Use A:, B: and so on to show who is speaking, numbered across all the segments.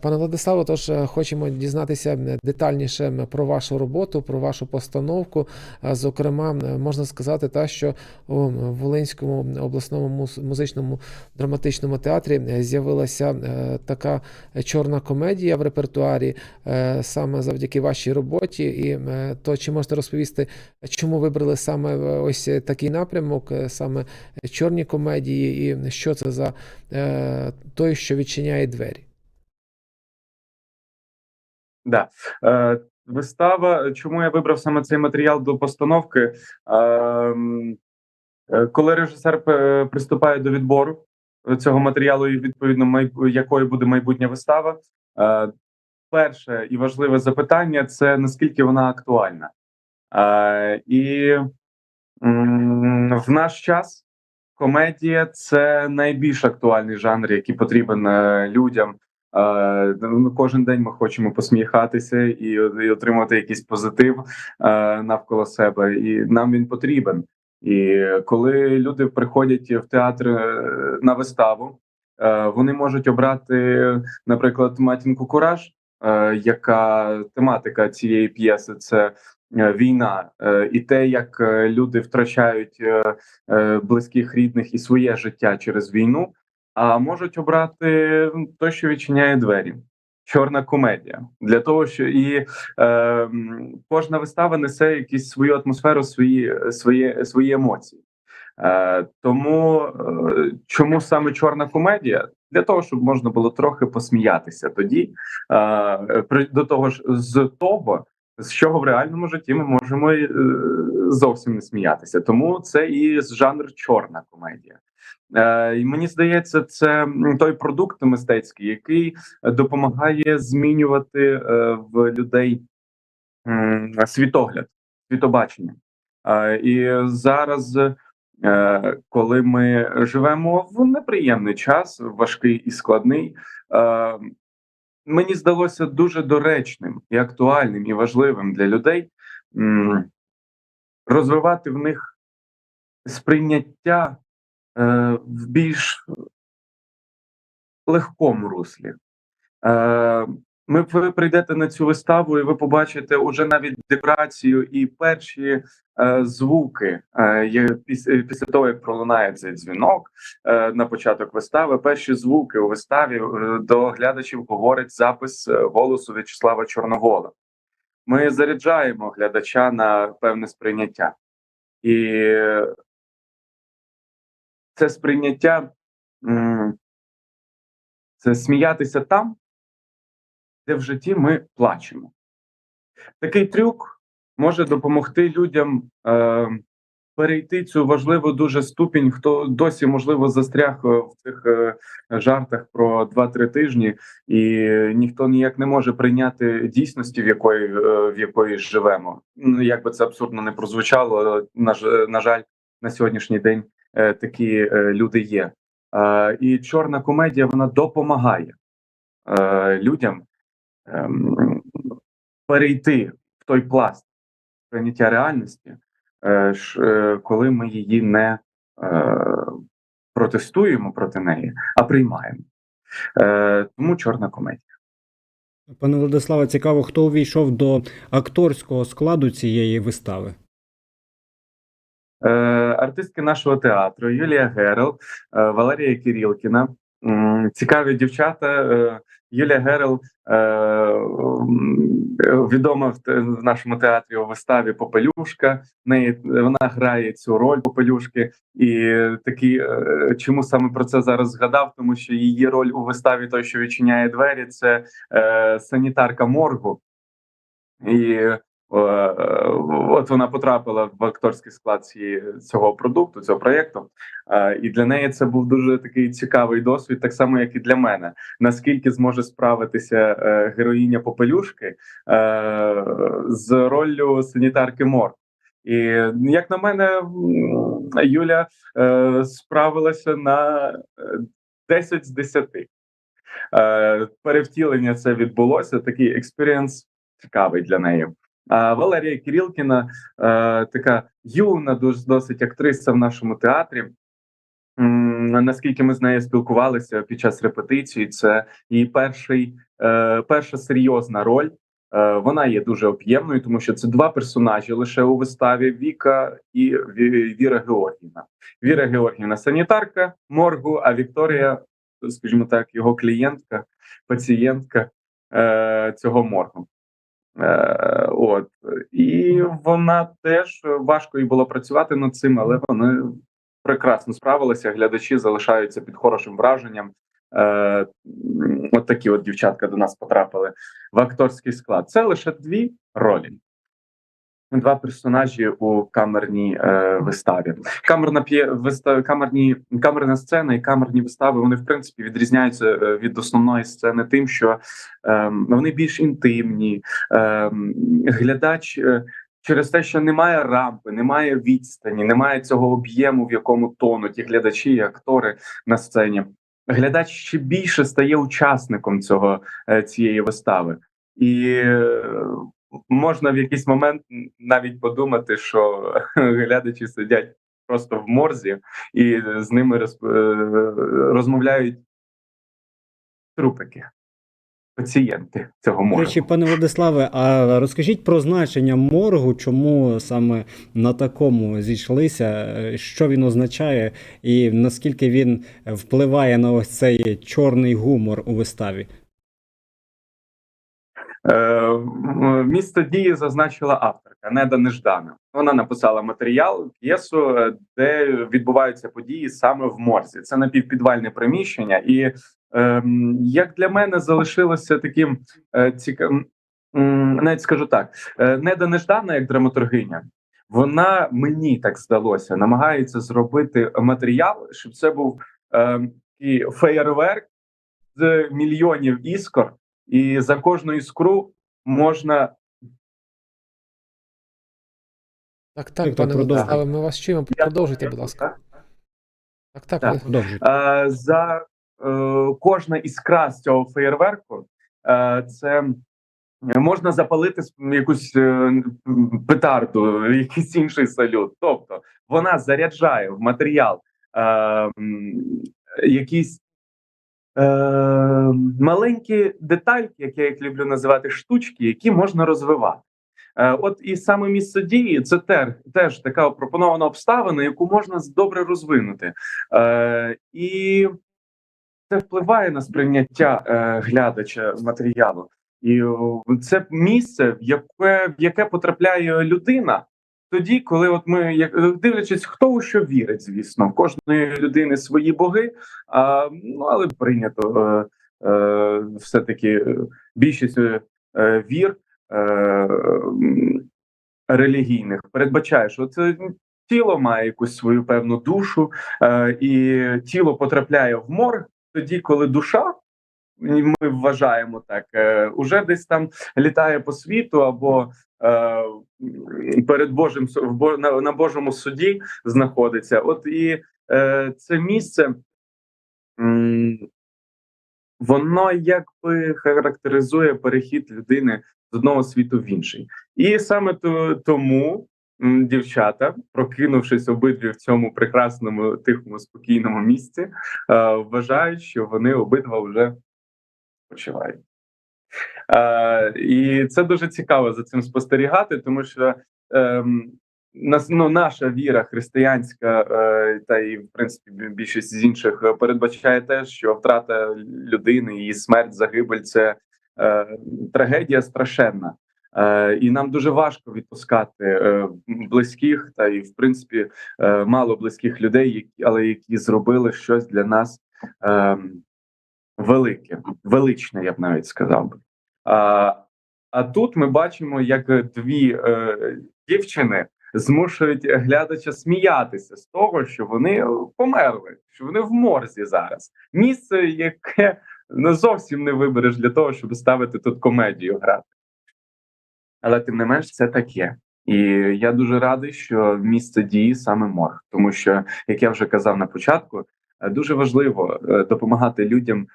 A: Пане Владиславе, тож е, хочемо дізнатися е, детальніше про вашу роботу, про вашу постановку. Зокрема, можна сказати, та, що у Волинському обласному музичному драматичному театрі е, з'явилася така чорна комедія в репертуарі саме завдяки вашій роботі. І то чи можете розповісти, чому вибрали саме ось такий напрямок, саме чорні комедії, і що це за той, що відчиняє двері?
B: Да. Е, вистава. Чому я вибрав саме цей матеріал до постановки? Е, е, коли режисер е, приступає до відбору цього матеріалу, і відповідно якою буде майбутня вистава, е, перше і важливе запитання це наскільки вона актуальна. Е, і в наш час комедія це найбільш актуальний жанр, який потрібен е, людям. Е, ну, Кожен день ми хочемо посміхатися і, отримати якийсь позитив е, навколо себе, і нам він потрібен. І коли люди приходять в театр е, на виставу, вони можуть обрати, наприклад, матінку Кураж, яка тематика цієї п'єси це війна, і те, як люди втрачають близьких рідних і своє життя через війну. А можуть обрати те, що відчиняє двері. Чорна комедія для того, що і е, кожна вистава несе якусь свою атмосферу, свої свої, свої емоції. Е, тому е, чому саме чорна комедія? Для того, щоб можна було трохи посміятися тоді, е, до того ж, з того, з чого в реальному житті ми можемо е, зовсім не сміятися. Тому це і жанр чорна комедія. Е, і мені здається, це той продукт мистецький, який допомагає змінювати е, в людей світогляд, світобачення. Е, і зараз, коли ми живемо в неприємний час, важкий і складний, мені здалося дуже доречним і актуальним і важливим для людей розвивати в них сприйняття в більш легкому руслі. Е, ми ви прийдете на цю виставу, і ви побачите уже навіть декорацію і перші е, звуки. Е, є, після, того, як пролунає цей дзвінок е, на початок вистави, перші звуки у виставі е, до глядачів говорить запис е, голосу В'ячеслава Чорновола. Ми заряджаємо глядача на певне сприйняття. І це сприйняття це сміятися там, де в житті ми плачемо. Такий трюк може допомогти людям е, перейти цю важливу дуже ступінь, хто досі можливо застряг е, в цих е, жартах про 2-3 тижні, і ніхто ніяк не може прийняти дійсності, в якої е, в якої живемо. Ну як би це абсурдно не прозвучало, на, на жаль, на сьогоднішній день такі е, люди є. Е, і чорна комедія вона допомагає е, людям ем, перейти в той пласт прийняття реальності, е, е, коли ми її не е, протестуємо проти неї, а приймаємо. Е, тому чорна комедія.
C: Пане Владиславе, цікаво, хто увійшов до акторського складу цієї вистави.
B: Е, артистки нашого театру Юлія Герел, е, Валерія Кирилкіна. М, Цікаві дівчата. Е, Юлія Герел е, відома в, нашому театрі у виставі Попелюшка. Вона грає цю роль Попелюшки. І такі чому саме про це зараз згадав? Тому що її роль у виставі той, що відчиняє двері, це санітарка моргу. І от вона потрапила в акторський склад цієї, цього продукту, цього проєкту. Е, І для неї це був дуже такий цікавий досвід, так само як і для мене. Наскільки зможе справитися е, героїня Попелюшки е, з роллю санітарки Мор. І як на мене, Юля е, справилася на е, 10 з 10. Е, перевтілення це відбулося. Такий експірієнс цікавий для неї. А Валерія Кирилкіна, е, така юна, дуже досить актриса в нашому театрі. наскільки ми з нею спілкувалися під час репетиції, це її перший, е, перша серйозна роль. Е, Вона є дуже об'ємною, тому що це два персонажі лише у виставі Віка і Віра Георгівна. Віра Георгівна санітарка моргу, а Вікторія, скажімо так, його клієнтка, пацієнтка цього моргу. Е, от і вона теж важко їй було працювати над цим, але вони прекрасно справилися. Глядачі залишаються під хорошим враженням. Е, от такі от дівчатка до нас потрапили в акторський склад. Це лише дві ролі. Два персонажі у камерній е, виставі. Камерна п'є вистави, камерні камерна сцена і камерні вистави. Вони в принципі відрізняються е, від основної сцени, тим, що е, вони більш інтимні. Е, глядач е, через те, що немає рампи, немає відстані, немає цього об'єму, в якому тонуть і глядачі, і актори на сцені. Глядач ще більше стає учасником цього е, цієї вистави, і е, можна в якийсь момент навіть подумати, що глядачі сидять просто в морзі і з ними розп- е, розмовляють трупики, пацієнти цього моргу.
C: речі, пане Владиславе, а розкажіть про значення моргу, чому саме на такому зійшлися, е, що він означає, і наскільки він впливає на ось цей чорний гумор у виставі?
B: Е, Місто дії зазначила авторка Неда Неждана. Вона написала матеріал, п'єсу, е, де відбуваються події саме в морзі. Це напівпідвальне приміщення, і ем, як для мене залишилося таким е, цікавим, навіть скажу так: Неда Неждана, як драматургиня, вона мені так здалося, намагається зробити матеріал, щоб це був ем, такий феєрверк з мільйонів іскор. І за кожну іскру можна
A: Так,
C: Так,
A: так,
C: так,
A: пане. Владиславе, ми вас чуємо. Продовжуйте, будь ласка. Так, так,
B: Так.
C: Продовжуйте.
B: Е, за е, кожна іскра з цього феєрверку. Е, це можна запалити якусь е, петарду, якийсь інший салют. Тобто вона заряджає в матеріал е, якісь. Е, маленькі детальки, які я їх люблю називати штучки, які можна розвивати. Е, От і саме місце дії це теж, така пропонована обставина, яку можна добре розвинути. Е, і це впливає на сприйняття глядача матеріалу. І це місце, в яке, в яке потрапляє людина. Тоді, коли от ми як дивлячись, хто у що вірить, звісно, в кожної людини свої боги. А, ну але прийнято е, е, все таки більшість е, е, вір е, релігійних передбачає, що це тіло має якусь свою певну душу, е, і тіло потрапляє в морг тоді, коли душа. Ми вважаємо так, е, уже десь там літає по світу, або е, перед Божим на Божому суді знаходиться. От і е, це місце воно якби характеризує перехід людини з одного світу в інший, і саме тому дівчата, прокинувшись обидві в цьому прекрасному тихому спокійному місці, е, вважають, що вони обидва вже почувають. Е, і це дуже цікаво за цим спостерігати, тому що ем, нас, ну, наша віра християнська, е, та і в принципі більшість з інших е, передбачає те, що втрата людини, її смерть, загибель це е, трагедія страшенна. Е, і нам дуже важко відпускати е, близьких, та і в принципі е, мало близьких людей, які, але які зробили щось для нас е, велике, величне, я б навіть сказав би. А, а тут ми бачимо, як дві е, дівчини змушують глядача сміятися з того, що вони померли, що вони в морзі зараз. Місце, яке не зовсім не вибереш для того, щоб ставити тут комедію грати. Але тим не менш, це таке. І я дуже радий, що місце дії саме морг, тому що, як я вже казав на початку, е, дуже важливо е, допомагати людям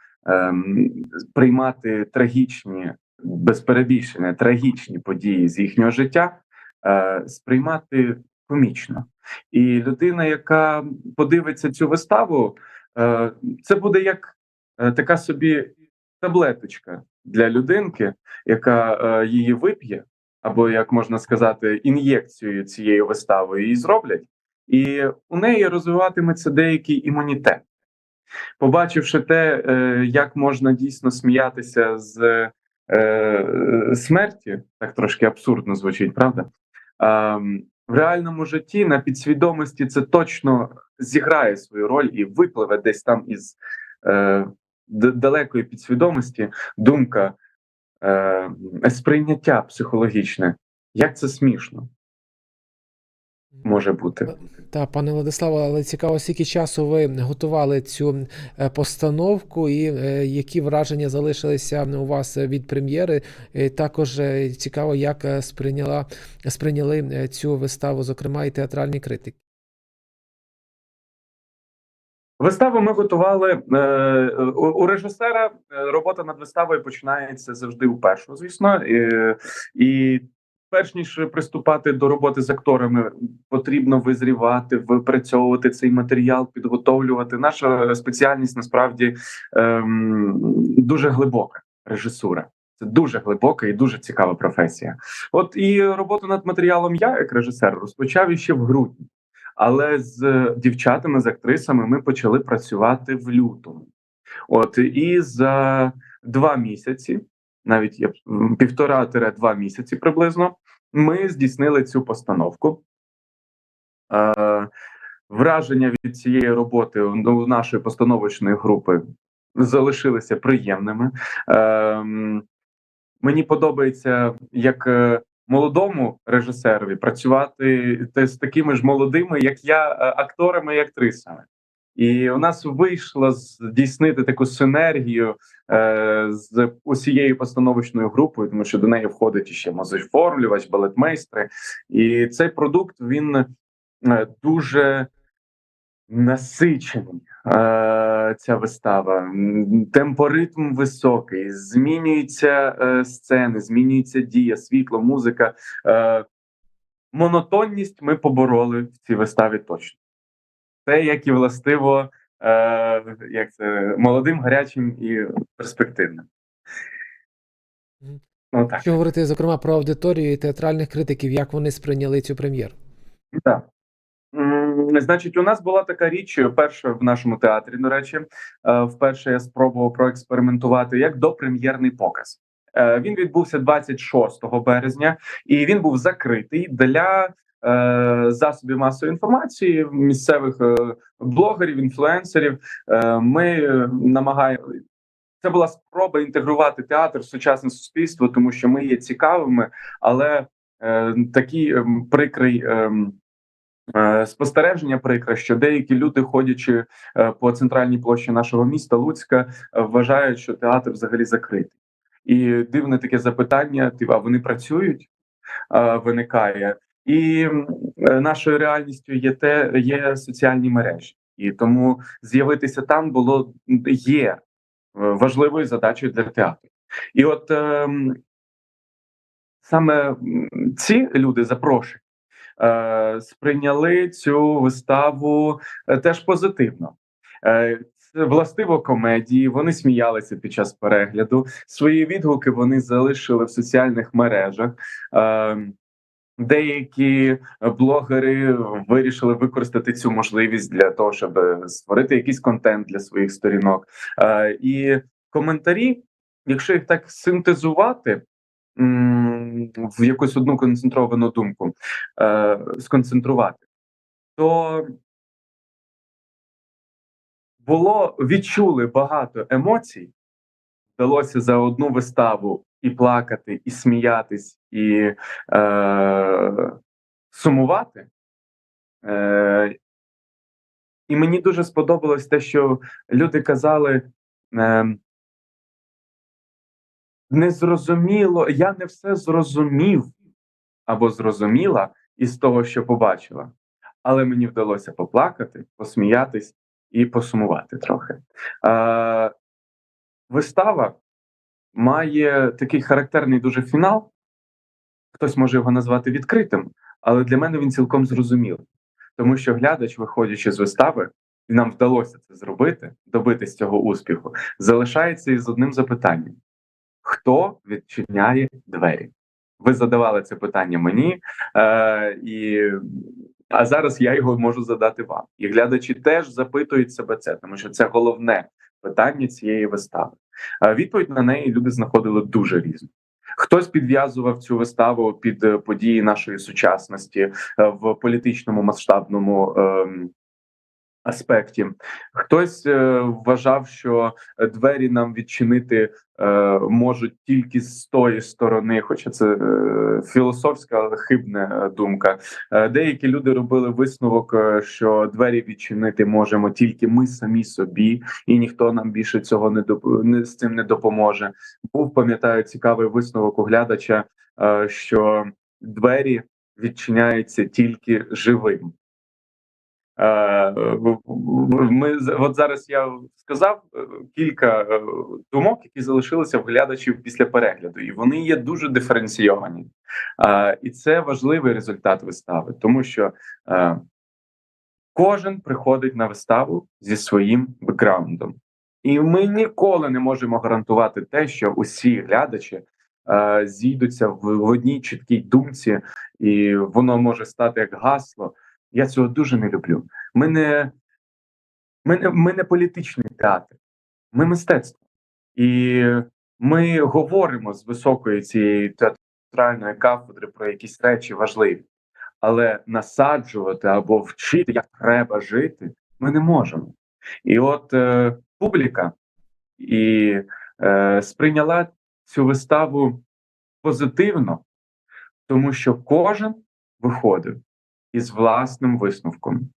B: приймати трагічні, без перебільшення, трагічні події з їхнього життя, е, сприймати комічно. І людина, яка подивиться цю виставу, е, це буде як е, така собі таблеточка для людинки, яка її вип'є, або як можна сказати, ін'єкцію цією виставою її зроблять, і у неї розвиватиметься деякий імунітет. Побачивши те, е, як можна дійсно сміятися з е, смерті, так трошки абсурдно звучить, правда? В реальному житті на підсвідомості це точно зіграє свою роль і випливе десь там із е, далекої підсвідомості думка, е, сприйняття психологічне. Як це смішно може бути?
A: Та, пане Владиславе, але цікаво, скільки часу ви готували цю е, постановку, і е, які враження залишилися у вас від прем'єри. Також е, цікаво, як е, сприйняла сприйняли е, цю виставу, зокрема, і театральні критики.
B: Виставу ми готували е, у, у режисера. е, Робота над виставою починається завжди вперше, звісно. І, і перш ніж приступати до роботи з акторами, потрібно визрівати, випрацьовувати цей матеріал, підготовлювати. Наша спеціальність насправді ем, дуже глибока режисура. Це дуже глибока і дуже цікава професія. От і роботу над матеріалом я, як режисер, розпочав іще в грудні. Але з дівчатами, з актрисами ми почали працювати в лютому. От і за два місяці, навіть півтора-два місяці приблизно, ми здійснили цю постановку. Е, враження від цієї роботи у нашої постановочної групи залишилися приємними. Е, мені подобається як е, молодому режисерові працювати з такими ж молодими, як я, е, акторами і актрисами. І у нас вийшло здійснити таку синергію е, з усією постановочною групою, тому що до неї входить ще музичоформлювач, балетмейстри. І цей продукт він е, дуже насичений. Е, ця вистава темпоритм високий, змінюються е, сцени, змінюється дія, світло, музика. Е, монотонність ми побороли в цій виставі точно. Те, як і властиво, е, як це молодим, гарячим і перспективним. Ну так.
A: Що говорити, зокрема, про аудиторію і театральних критиків, як вони сприйняли цю прем'єру?
B: Так. Значить, у нас була така річ перша в нашому театрі. До речі, Е, вперше я спробував проекспериментувати як допрем'єрний показ. Е, Він відбувся 26 березня, і він був закритий для засобів масової інформації, місцевих е, блогерів, інфлюенсерів. Е, Ми намагаємо. Це була спроба інтегрувати театр в сучасне суспільство, тому що ми є цікавими, але е, такий ем, прикрий. ем, Е, Спостереження прикре, що деякі люди, ходячи е, по центральній площі нашого міста Луцька, е, вважають, що театр взагалі закритий. І дивне таке запитання: типу, а вони працюють? Е, Виникає, і е, нашою реальністю є те, є соціальні мережі, і тому з'явитися там було є е, важливою задачею для театру. І от ем, саме ці люди запрошені е, сприйняли цю виставу е, теж позитивно. Е, властиво комедії. Вони сміялися під час перегляду. Свої відгуки вони залишили в соціальних мережах. Е, Деякі блогери вирішили використати цю можливість для того, щоб створити якийсь контент для своїх сторінок. Е, І коментарі, якщо їх так синтезувати, в якусь одну концентровану думку е, сконцентрувати, то було відчули багато емоцій. Вдалося за одну виставу і плакати, і сміятись, і е, сумувати. Е, і мені дуже сподобалось те, що люди казали. Е, незрозуміло, я не все зрозумів або зрозуміла із того, що побачила, але мені вдалося поплакати, посміятись і посумувати трохи. Е, вистава має такий характерний дуже фінал. Хтось може його назвати відкритим, Але для мене він цілком зрозумілий, тому що глядач, виходячи з вистави, і нам вдалося це зробити, добитись цього успіху, залишається із одним запитанням: хто відчиняє двері? Ви задавали це питання мені, е, і, а зараз я його можу задати вам. І глядачі теж запитують себе це, тому що це головне питання цієї вистави. Відповідь на неї люди знаходили дуже різну. Хтось підв'язував цю виставу під е, події нашої сучасності е, в політичному масштабному ем, аспекті. Хтось е, вважав, що двері нам відчинити е, можуть тільки з тої сторони, хоча це е, філософська, але хибна е, думка. Е, деякі люди робили висновок, е, що двері відчинити можемо тільки ми самі собі, і ніхто нам більше цього не не з цим не допоможе. Був пам'ятаю цікавий висновок у глядача, е, що двері відчиняються тільки живим. Е, Ми от зараз я сказав е, кілька е, думок, які залишилися в глядачів після перегляду, і вони є дуже диференційовані. І це важливий результат вистави, тому що кожен приходить на виставу зі своїм бекграундом, і ми ніколи не можемо гарантувати те, що усі глядачі зійдуться в одній чіткій думці, і воно може стати як гасло. Я цього дуже не люблю. Ми не, ми не, ми не політичний театр, ми мистецтво. І ми говоримо з високої цієї театральної кафедри про якісь речі важливі, але насаджувати або вчити, як треба жити, ми не можемо. І от е, публіка і е, сприйняла цю виставу позитивно, тому що кожен виходив із власним висновком.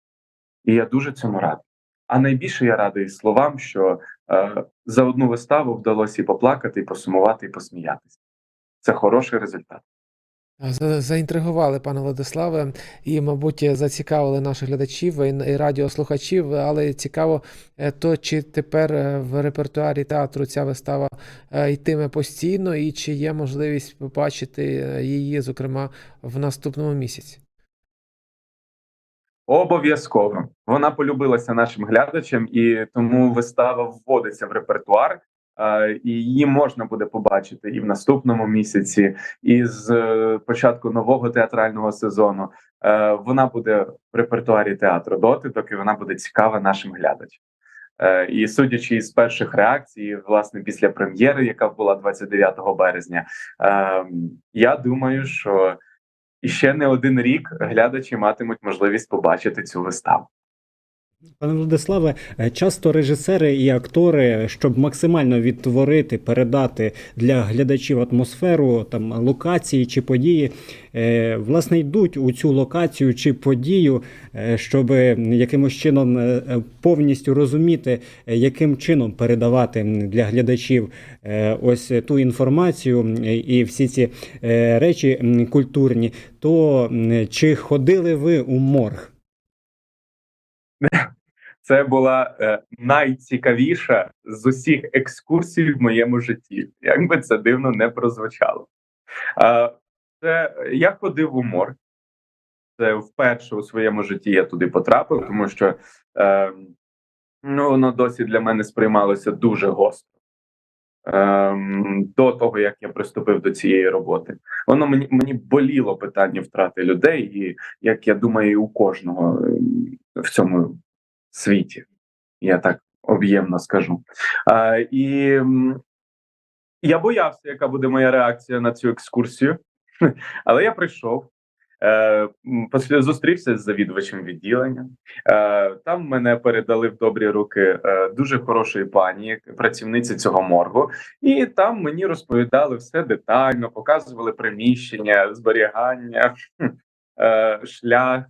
B: І я дуже цьому радий. А найбільше я радий словам, що е, за одну виставу вдалося і поплакати, і посумувати, і посміятися. Це хороший результат.
A: Заінтригували, пане Владиславе, і, мабуть, зацікавили наших глядачів і радіослухачів. Але цікаво, е, то чи тепер е, в репертуарі театру ця вистава е, йтиме постійно, і чи є можливість побачити її, зокрема, в наступному місяці?
B: Обов'язково вона полюбилася нашим глядачам, і тому вистава вводиться в репертуар. І її можна буде побачити і в наступному місяці, і з е, початку нового театрального сезону. Е, Вона буде в репертуарі театру доти, доки вона буде цікава нашим глядачам. Е, І судячи із перших реакцій, власне, після прем'єри, яка була 29 березня, е, я думаю, що і ще не один рік глядачі матимуть можливість побачити цю виставу.
C: Пане Владиславе, е, часто режисери і актори, щоб максимально відтворити, передати для глядачів атмосферу там локації чи події, е, власне йдуть у цю локацію чи подію, е, щоб якимось чином повністю розуміти, яким чином передавати для глядачів ось ту інформацію і всі ці речі культурні. То чи ходили ви у морг?
B: Це була е, найцікавіша з усіх екскурсій в моєму житті. Як би це дивно не прозвучало. Е, це я ходив у морг. Це вперше у своєму житті я туди потрапив, тому що е, ну, воно досі для мене сприймалося дуже гостро. Ем, до того як я приступив до цієї роботи, воно мені мені боліло питання втрати людей, і як я думаю, у кожного ем, в цьому світі. Я так об'ємно скажу. А, і я боявся, яка буде моя реакція на цю екскурсію, але я прийшов. Е, зустрівся з завідувачем відділення. Е, там мене передали в добрі руки е, дуже хорошої пані, працівниці цього моргу, і там мені розповідали все детально, показували приміщення, зберігання, шлях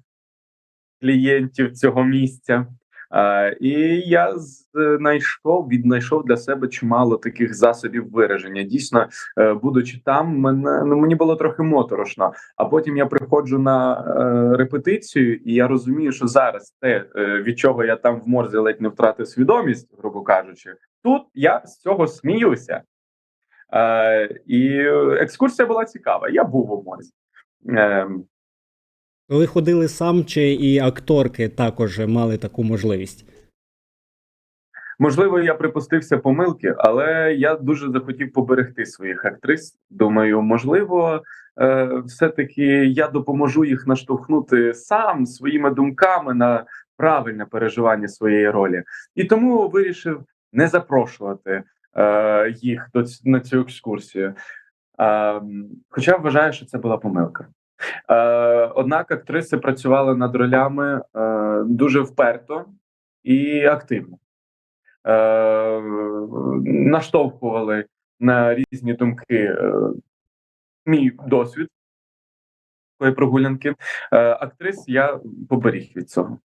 B: клієнтів цього місця. Е, і я знайшов, віднайшов для себе чимало таких засобів вираження. Дійсно, е, будучи там, мене ну мені було трохи моторошно. А потім я приходжу на е, репетицію, і я розумію, що зараз те, від чого я там в морзі ледь не втратив свідомість, грубо кажучи, тут я з цього сміюся. І екскурсія була цікава. Я був у морзі.
C: Ви ходили сам, чи і акторки також мали таку можливість?
B: Можливо, я припустився помилки, але я дуже захотів поберегти своїх актрис. Думаю, можливо, е, все-таки я допоможу їх наштовхнути сам своїми думками на правильне переживання своєї ролі, і тому вирішив не запрошувати е, їх на цю екскурсію. Е, хоча вважаю, що це була помилка. Е, однак актриси працювали над ролями е, дуже вперто і активно е, наштовхували на різні думки мій досвід такої прогулянки. Актрис я поберіг від цього.